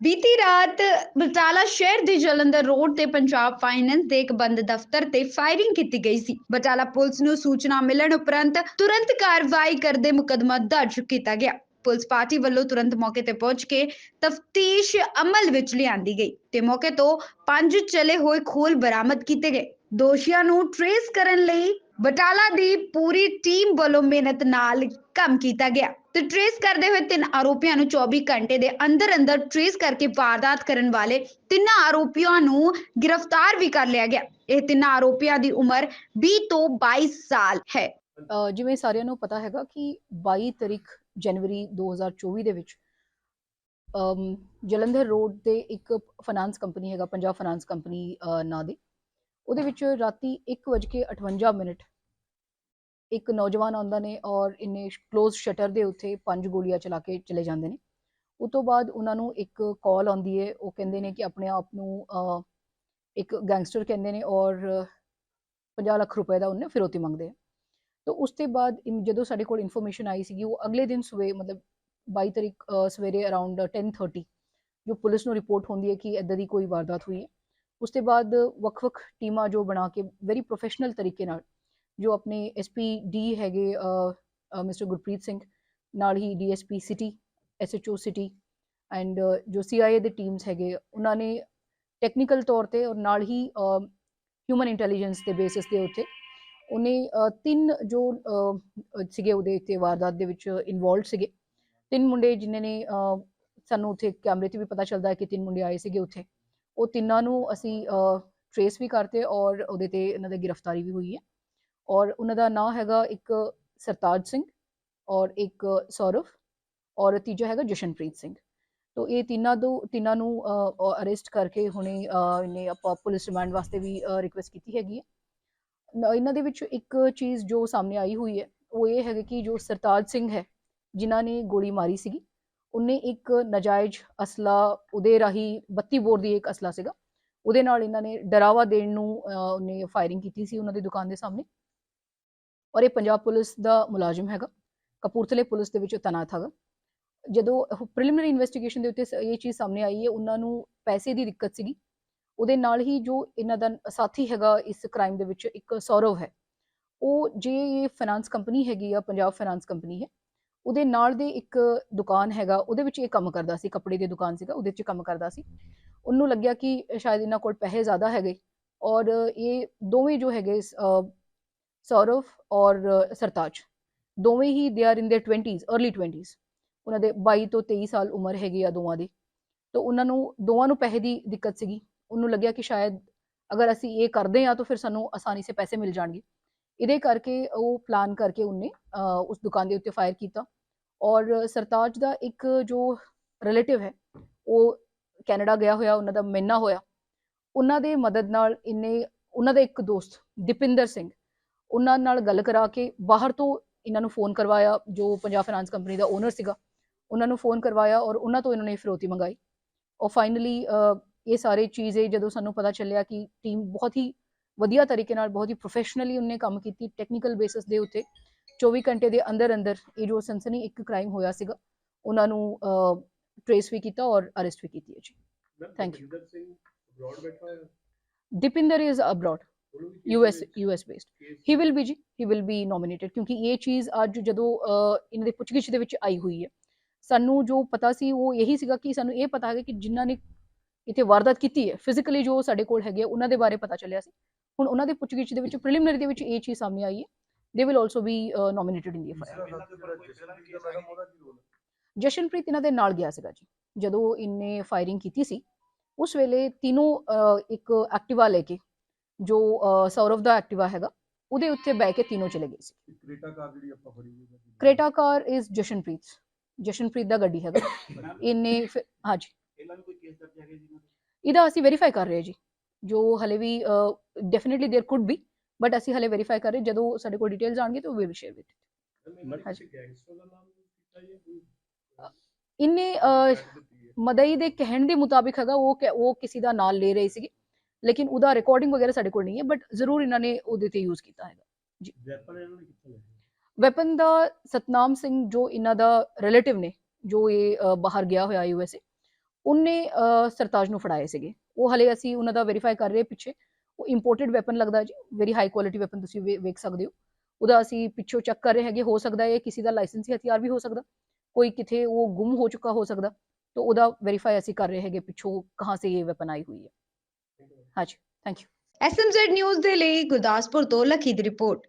ਬੀਤੀ ਰਾਤ ਬਟਾਲਾ ਸ਼ਹਿਰ ਦੇ ਜਲੰਧਰ ਰੋਡ ਤੇ ਪੰਜਾਬ ਫਾਈਨੈਂਸ ਦੇ ਇੱਕ ਬੰਦ ਦਫ਼ਤਰ ਤੇ ਫਾਇਰਿੰਗ ਕੀਤੀ ਗਈ ਸੀ। ਬਟਾਲਾ ਪੁਲਿਸ ਨੂੰ ਸੂਚਨਾ ਮਿਲਣ ਉਪਰੰਤ ਤੁਰੰਤ ਕਾਰਵਾਈ ਕਰਦੇ ਮੁਕਦਮਾ ਦਰਜ ਕੀਤਾ ਗਿਆ। ਪੁਲਿਸ ਪਾਰਟੀ ਵੱਲੋਂ ਤੁਰੰਤ ਮੌਕੇ ਤੇ ਪਹੁੰਚ ਕੇ ਤਫਤੀਸ਼ ਅਮਲ ਵਿੱਚ ਲਿਆਂਦੀ ਗਈ ਤੇ ਮੌਕੇ ਤੋਂ ਪੰਜ ਚਲੇ ਹੋਏ ਖੋਲ ਬਰਾਮਦ ਕੀਤੇ ਗਏ। ਦੋਸ਼ੀਆਂ ਨੂੰ ਟਰੇਸ ਕਰਨ ਲਈ ਬਟਾਲਾ ਦੀ ਪੂਰੀ ਟੀਮ ਵੱਲੋਂ ਮਿਹਨਤ ਨਾਲ ਕੰਮ ਕੀਤਾ ਗਿਆ। ਤੇ ਟਰੇਸ ਕਰਦੇ ਹੋਏ ਤਿੰਨ ਆਰੋਪੀਆਂ ਨੂੰ 24 ਘੰਟੇ ਦੇ ਅੰਦਰ ਅੰਦਰ ਟਰੇਸ ਕਰਕੇ ਵਾਰਦਾਤ ਕਰਨ ਵਾਲੇ ਤਿੰਨਾਂ ਆਰੋਪੀਆਂ ਨੂੰ ਗ੍ਰਿਫਤਾਰ ਵੀ ਕਰ ਲਿਆ ਗਿਆ। ਇਹ ਤਿੰਨਾਂ ਆਰੋਪੀਆਂ ਦੀ ਉਮਰ 20 ਤੋਂ 22 ਸਾਲ ਹੈ। ਜਿਵੇਂ ਸਾਰਿਆਂ ਨੂੰ ਪਤਾ ਹੈਗਾ ਕਿ 22 ਤਰੀਕ ਜਨਵਰੀ 2024 ਦੇ ਵਿੱਚ ਅਮ, ਜਲੰਧਰ ਰੋਡ ਤੇ ਇੱਕ ਫਾਈਨਾਂਸ ਕੰਪਨੀ ਹੈਗਾ ਪੰਜਾਬ ਫਾਈਨਾਂਸ ਕੰਪਨੀ ਅ, ਨਾਂ ਦੀ। ਉਹਦੇ ਵਿੱਚ ਰਾਤੀ 1:58 ਮਿੰਟ ਇੱਕ ਨੌਜਵਾਨ ਆਉਂਦਾ ਨੇ ਔਰ ਇੰਨੇ ক্লোਜ਼ ਸ਼ਟਰ ਦੇ ਉੱਤੇ ਪੰਜ ਗੋਲੀਆਂ ਚਲਾ ਕੇ ਚਲੇ ਜਾਂਦੇ ਨੇ। ਉਸ ਤੋਂ ਬਾਅਦ ਉਹਨਾਂ ਨੂੰ ਇੱਕ ਕਾਲ ਆਉਂਦੀ ਹੈ ਉਹ ਕਹਿੰਦੇ ਨੇ ਕਿ ਆਪਣੇ ਆਪ ਨੂੰ ਇੱਕ ਗੈਂਗਸਟਰ ਕਹਿੰਦੇ ਨੇ ਔਰ 50 ਲੱਖ ਰੁਪਏ ਦਾ ਉਹਨੇ ਫਿਰੋਤੀ ਮੰਗਦੇ ਆ। ਤਾਂ ਉਸ ਤੋਂ ਬਾਅਦ ਇਮ- ਜਦੋਂ ਸਾਡੇ ਕੋਲ ਇਨਫੋਰਮੇਸ਼ਨ ਆਈ ਸੀਗੀ, ਉਹ ਅਗਲੇ ਦਿਨ ਸਵੇ, ਮਤਲਬ 22 ਤਰੀਕ ਸਵੇਰੇ ਅਰਾਊਂਡ 10:30 ਜੋ ਪੁਲਿਸ ਨੂੰ ਰਿਪੋਰਟ ਹੁੰਦੀ ਹੈ ਕਿ ਇਦਾਂ ਦੀ ਕੋਈ ਵਾਰਦਾਤ ਹੋਈ ਹੈ ਉਸ ਤੋਂ ਬਾਅਦ ਵੱਖ-ਵੱਖ ਟੀਮਾਂ ਜੋ ਬਣਾ ਕੇ ਵੈਰੀ ਪ੍ਰੋਫੈਸ਼ਨਲ ਤਰੀਕੇ ਨਾਲ ਜੋ ਆਪਣੇ ਐਸਪੀ ਡੀ ਹੈਗੇ ਮਿਸਟਰ ਗੁਰਪ੍ਰੀਤ ਸਿੰਘ, ਨਾਲ ਹੀ DSP city SHO city and ਜੋ ਸੀਆਈਏ ਦੇ ਟੀਮਸ ਹੈਗੇ, ਉਹਨਾਂ ਨੇ ਟੈਕਨੀਕਲ ਤੌਰ ਤੇ ਔਰ ਨਾਲ ਹੀ ਹਿਊਮਨ ਇੰਟੈਲੀਜੈਂਸ ਦੇ ਬੇਸਿਸ ਦੇ ਉੱਤੇ ਉਹਨੇ ਤਿੰਨ ਜੋ ਸੀਗੇ ਉਹਦੇ ਉੱਤੇ ਵਾਰਦਾਤ ਦੇ ਵਿੱਚ ਇਨਵੋਲਡ ਸੀਗੇ। ਤਿੰਨ ਮੁੰਡੇ ਜਿਨ੍ਹਾਂ ਨੇ ਸਾਨੂੰ ਉੱਥੇ ਕੈਮਰੇ ਤੇ ਵੀ ਪਤਾ ਚੱਲਦਾ ਕਿ ਤਿੰਨ ਮੁੰਡੇ ਆਏ ਸੀਗੇ ਉੱਥੇ। ਉਹ ਤਿੰਨਾਂ ਨੂੰ ਅਸੀਂ ਟਰੇਸ ਵੀ ਕਰਤੇ ਔਰ ਉਹਦੇ ਤੇ ਇਹਨਾਂ ਦੀ ਗ੍ਰਿਫਤਾਰੀ ਵੀ ਹੋਈ ਹੈ। ਔਰ ਉਹਨਾਂ ਦਾ ਨਾਂ ਹੈਗਾ ਇੱਕ ਸਰਤਾਜ ਸਿੰਘ ਔਰ ਇੱਕ ਸੌਰਵ ਔਰ ਤੀਜਾ ਹੈਗਾ ਜਸ਼ਨਪ੍ਰੀਤ ਸਿੰਘ। ਤੋ ਇਹ ਤਿੰਨਾਂ ਦੋ, ਤਿੰਨਾਂ ਨੂੰ ਅਰੈਸਟ ਕਰਕੇ ਹੁਣੇ ਇਹਨੇ ਆਪਾਂ ਪੁਲਿਸ ਰਿਮਾਂਡ ਵਾਸਤੇ ਵੀ ਰਿਕੁਐਸਟ ਕੀਤੀ ਹੈਗੀ ਹੈ। ਇਹਨਾਂ ਦੇ ਵਿੱਚ ਇੱਕ ਚੀਜ਼ ਜੋ ਸਾਹਮਣੇ ਆਈ ਹੋਈ ਹੈ, ਉਹ ਇਹ ਹੈਗਾ ਕਿ ਜੋ ਸਰਤਾਜ ਸਿੰਘ ਹੈ, ਜਿਨ੍ਹਾਂ ਨੇ ਗੋਲੀ ਮਾਰੀ ਸੀਗੀ, ਉਹਨੇ ਇੱਕ ਨਜਾਇਜ਼ ਅਸਲਾ, ਉਹਦੇ ਰਾਹੀਂ 32 ਬੋਰ ਦੀ ਇੱਕ ਅਸਲਾ ਸੀਗਾ। ਉਹਦੇ ਨਾਲ ਇਹਨਾਂ ਨੇ ਡਰਾਵਾ ਦੇਣ ਨੂੰ ਉਹਨੇ ਫਾਇਰਿੰਗ ਕੀਤੀ ਸੀ ਉਹਨਾਂ ਦੀ ਦੁਕਾਨ ਦੇ ਸਾਹਮਣੇ। ਔਰ ਇਹ ਪੰਜਾਬ ਪੁਲਿਸ ਦਾ ਮੁਲਾਜ਼ਮ ਹੈਗਾ, ਕਪੂਰਥਲੇ ਪੁਲਿਸ ਦੇ ਵਿੱਚ ਤੈਨਾਤ ਹੈਗਾ। ਜਦੋਂ ਪ੍ਰੀਲਿਮਿਨਰੀ ਇਨਵੈਸਟੀਗੇਸ਼ਨ ਦੇ ਉੱਤੇ ਸ- ਇਹ ਚੀਜ਼ ਸਾਹਮਣੇ ਆਈ ਹੈ, ਉਹਨਾਂ ਨੂੰ ਪੈਸੇ ਦੀ ਦਿੱਕਤ ਸੀਗੀ। ਉਹਦੇ ਨਾਲ ਹੀ ਜੋ ਇਹਨਾਂ ਦਾ ਸਾਥੀ ਹੈਗਾ ਇਸ ਕ੍ਰਾਈਮ ਦੇ ਵਿੱਚ, ਇੱਕ ਸੌਰਵ ਹੈ। ਉਹ ਜੇ ਇਹ ਫਾਈਨਾਂਸ ਕੰਪਨੀ ਹੈਗੀ ਆ, ਪੰਜਾਬ ਫਾਈਨਾਂਸ ਕੰਪਨੀ ਹੈ, ਉਹਦੇ ਨਾਲ ਦੇ ਇੱਕ ਦੁਕਾਨ ਹੈਗਾ, ਉਹਦੇ ਵਿੱਚ ਇਹ ਕੰਮ ਕਰਦਾ ਸੀ, ਕੱਪੜੇ ਦੀ ਦੁਕਾਨ ਸੀਗਾ, ਉਹਦੇ ਵਿੱਚ ਕੰਮ ਕਰਦਾ ਸੀ। ਉਹਨੂੰ ਲੱਗਿਆ ਕਿ ਸ਼ਾਇਦ ਇਹਨਾਂ ਕੋਲ ਪੈਸੇ ਜ਼ਿਆਦਾ ਹੈਗੇ, ਔਰ ਇਹ ਦੋਵੇਂ ਜੋ ਹੈਗੇ ਸੌਰਵ ਔਰ ਸਰਤਾਜ ਦੋਵੇਂ ਹੀ ਦੇ ਆਰ ਇਨ ਦੇ 20s अर्ਲੀ 20s ਉਹਨਾਂ ਦੇ 22 ਤੋਂ 23 ਸਾਲ ਉਮਰ ਹੈਗੀ ਆ ਦੋਵਾਂ ਦੀ। ਤੋਂ ਉਹਨਾਂ ਨੂੰ, ਦੋਵਾਂ ਨੂੰ ਪੈਸੇ ਦੀ ਦਿੱਕਤ ਸੀਗੀ। ਉਹਨੂੰ ਲੱਗਿਆ ਕਿ ਸ਼ਾਇਦ ਅਗਰ ਅਸੀਂ ਇਹ ਕਰਦੇ ਆ ਤਾਂ ਫਿਰ ਸਾਨੂੰ ਆਸਾਨੀ ਸੇ ਪੈਸੇ ਮਿਲ ਜਾਣਗੇ। ਇਹਦੇ ਕਰਕੇ ਉਹ ਪਲਾਨ ਕਰਕੇ ਉਹਨੇ ਉਸ ਦੁਕਾਨ ਦੇ ਉੱਤੇ ਫਾਇਰ ਕੀਤਾ। ਔਰ ਸਰਤਾਜ ਦਾ ਇੱਕ ਜੋ ਰਿਲੇਟਿਵ ਹੈ, ਉਹ ਕੈਨੇਡਾ ਗਿਆ ਹੋਇਆ, ਉਹਨਾਂ ਦਾ ਮੈਨਾ ਹੋਇਆ। ਉਹਨਾਂ ਦੇ ਮਦਦ ਨਾਲ ਇਹਨੇ, ਉਹਨਾਂ ਦਾ ਇੱਕ ਦੋਸਤ, ਦੀਪਿੰਦਰ ਸਿੰਘ ਉਹਨਾਂ ਨਾਲ ਗੱਲ ਕਰਾ ਕੇ ਬਾਹਰ ਤੋਂ ਇਹਨਾਂ ਨੂੰ ਫੋਨ ਕਰਵਾਇਆ ਜੋ ਪੰਜਾਬ ਫਾਈਨਾਂਸ ਕੰਪਨੀ ਦਾ ਓਨਰ ਸੀਗਾ ਉਹਨਾਂ ਨੂੰ ਫੋਨ ਕਰਵਾਇਆ ਔਰ ਉਹਨਾਂ ਤੋਂ ਇਹਨਾਂ ਨੇ ਫਿਰੌਤੀ ਮੰਗਾਈ। ਔਰ ਫਾਈਨਲੀ ਇਹ ਸਾਰੇ ਚੀਜ਼ੇ ਜਦੋਂ ਸਾਨੂੰ ਪਤਾ ਚੱਲਿਆ ਕਿ ਟੀਮ ਬਹੁਤ ਹੀ ਵਧੀਆ ਤਰੀਕੇ ਨਾਲ ਬਹੁਤ ਹੀ ਪ੍ਰੋਫੈਸ਼ਨਲੀ ਉਹਨੇ ਕੰਮ ਕੀਤੀ ਟੈਕਨੀਕਲ ਬੇਸਿਸ ਦੇ ਉੱਤੇ 24 ਘੰਟੇ ਦੇ ਅੰਦਰ ਅੰਦਰ ਇਹ ਜੋ ਸਨਸਨੀ ਇੱਕ ਕ੍ਰਾਈਮ ਹੋਇਆ ਸੀਗਾ ਉਹਨਾਂ ਨੂੰ ਟ੍ਰੇਸ ਵੀ ਕੀਤਾ ਔਰ ਅਰੈਸਟ ਵੀ ਕੀਤੀ ਹੈ ਜੀ। ਸਿੰਘ ਬੈਠਾ ਹੋਇਆ? Deepinder is abroad US US based he will be ਜੀ ਹੀ ਵਿਲ ਬੀ ਨੋਮੀਨੇਟਡ ਕਿਉਂਕਿ ਇਹ ਚੀਜ਼ ਅੱਜ ਜਦੋਂ ਇਹਨਾਂ ਦੇ ਪੁੱਛਗਿੱਛ ਦੇ ਵਿੱਚ ਆਈ ਹੋਈ ਹੈ ਸਾਨੂੰ ਜੋ ਪਤਾ ਸੀ ਉਹ ਇਹੀ ਸੀਗਾ ਕਿ ਸਾਨੂੰ ਇਹ ਪਤਾ ਹੈ ਕਿ ਜਿਨ੍ਹਾਂ ਨੇ ਇੱਥੇ ਵਾਰਦਾਤ ਕੀਤੀ ਹੈ ਫਿਜ਼ੀਕਲੀ ਜੋ ਸਾਡੇ ਕੋਲ ਹੈਗੇ ਉਹਨਾਂ ਦੇ ਬਾਰੇ ਪਤਾ ਚੱਲਿਆ ਸੀ ਹੁਣ ਉਹਨਾਂ ਦੇ ਪੁੱਛਗਿੱਛ ਦੇ ਵਿੱਚ ਪ੍ਰੀਲਿਮਿਨਰੀ ਦੇ ਵਿੱਚ ਇਹ ਚੀਜ਼ ਸਾਹਮਣੇ ਆਈ ਹੈ ਦੇ will also be nominated in the FIR Jashanpreet ਇਹਨਾਂ ਦੇ ਨਾਲ ਗਿਆ ਸੀਗਾ ਜੀ ਜਦੋਂ ਇਹਨੇ ਫਾਇਰਿੰਗ ਕੀਤੀ ਸੀ ਉਸ ਵੇਲੇ ਤਿੰਨੋਂ ਇੱਕ ਐਕਟਿਵਾ ਲੈ ਕੇ ਜੋ ਅਹ, ਸੌਰਵ ਦਾ ਐਕਟਿਵਾ ਹੈਗਾ ਉਹਦੇ ਉੱਤੇ ਬਹਿ ਕੇ ਤਿੰਨੋਂ ਚਲੇ ਗਏ ਸੀ ਕ੍ਰੇਟਾ ਕਾਰ ਜਿਹੜੀ ਆਪਾਂ ਫੜੀ ਹੋਈ ਹੈ Creta car is Jashanpreet Jashanpreet ਦਾ ਗੱਡੀ ਹੈਗਾ ਇਹਨੇ ਫਿਰ- ਹਾਂਜੀ ਇਹਨਾਂ ਵੀ ਕੋਈ ਕੇਸ ਦਰਜ ਹੈਗੇ ਜੀ ਇਹਦਾ ਅਸੀਂ ਵੈਰੀਫਾਈ ਕਰ ਰਹੇ ਹਾਂ ਜੀ ਜੋ ਹਲੇ ਵੀ definitely there could be but ਅਸੀਂ ਹਲੇ ਵੈਰੀਫਾਈ ਕਰ ਰਹੇ ਜਦੋਂ ਸਾਡੇ ਕੋਲ ਡਿਟੇਲਸ ਆਣਗੇ ਤਾਂ ਵੀ ਵਿਲ ਸ਼ੇਅਰ ਵਿਦ ਹਾਂਜੀ ਗੈਂਗਸਟਰ ਦਾ ਨਾਮ ਕੀਤਾ ਜੀ ਕੋਈ ਇਹਨੇ ਅਹ, ਮਦਈ ਦੇ ਕਹਿਣ ਦੇ ਮੁਤਾਬਿਕ ਹੈਗਾ ਉਹ ਕਿ- ਉਹ ਕਿਸੇ ਦਾ ਨਾਮ ਲੈ ਰਹੀ ਸੀਗੀ ਲੇਕਿਨ ਉਹਦਾ ਰਿਕਾਰਡਿੰਗ ਵਗੈਰਾ ਸਾਡੇ ਕੋਲ ਨਹੀਂ ਹੈ ਬਟ ਜ਼ਰੂਰ ਇਹਨਾਂ ਨੇ ਉਹਦੇ ਤੇ ਯੂਜ਼ ਕੀਤਾ ਹੈਗਾ। ਵੈਪਨ ਇਹਨਾਂ ਨੇ ਕਿੱਥੋਂ ਲਿਆ? ਵੈਪਨ ਦਾ ਸਤਨਾਮ ਸਿੰਘ ਜੋ ਇਹਨਾਂ ਦਾ ਰਿਲੇਟਿਵ ਨੇ ਜੋ ਇਹ ਬਾਹਰ ਗਿਆ ਹੋਇਆ ਯੂਐਸਏ ਉਹਨੇ ਸਰਤਾਜ ਨੂੰ ਫੜਾਏ ਸੀਗੇ। ਉਹ ਹਲੇ ਅਸੀਂ ਉਹਨਾਂ ਦਾ ਵੈਰੀਫਾਈ ਕਰ ਰਹੇ ਪਿੱਛੇ। ਉਹ ਇੰਪੋਰਟਡ ਵੈਪਨ ਲੱਗਦਾ ਜੀ ਵੈਰੀ ਹਾਈ ਕੁਆਲਿਟੀ ਵੈਪਨ ਤੁਸੀਂ ਵੇਖ ਸਕਦੇ ਹੋ। ਉਹਦਾ ਅਸੀਂ ਪਿੱਛੋਂ ਚੈੱਕ ਕਰ ਰਹੇ ਹੈਗੇ ਹੋ ਸਕਦਾ ਹੈ ਇਹ ਕਿਸੇ ਦਾ ਲਾਇਸੈਂਸੀ ਹਥਿਆਰ ਵੀ ਹੋ ਸਕਦਾ। ਕੋਈ ਕਿਥੇ ਉਹ ਗੁੰਮ ਹੋ ਚੁੱਕਾ ਹੋ ਸਕਦਾ। ਤਾਂ ਉਹਦਾ ਵੈਰੀਫਾਈ ਅਸੀਂ ਕਰ ਰਹੇ ਹੈਗੇ ਪਿੱਛੋਂ ਕਹਾਂ ਸੇ ਇਹ ਵੈਪਨ ਆਈ ਹੋਈ ਹੈ। ਹਾਂਜੀ ਥੈਂਕ ਯੂ ਐਸਐਮਜ਼ੈਡ ਨਿਊਜ਼ ਦੇ ਲਈ ਗੁਰਦਾਸਪੁਰ ਤੋਂ ਲਖੀ ਦੀ ਰਿਪੋਰਟ।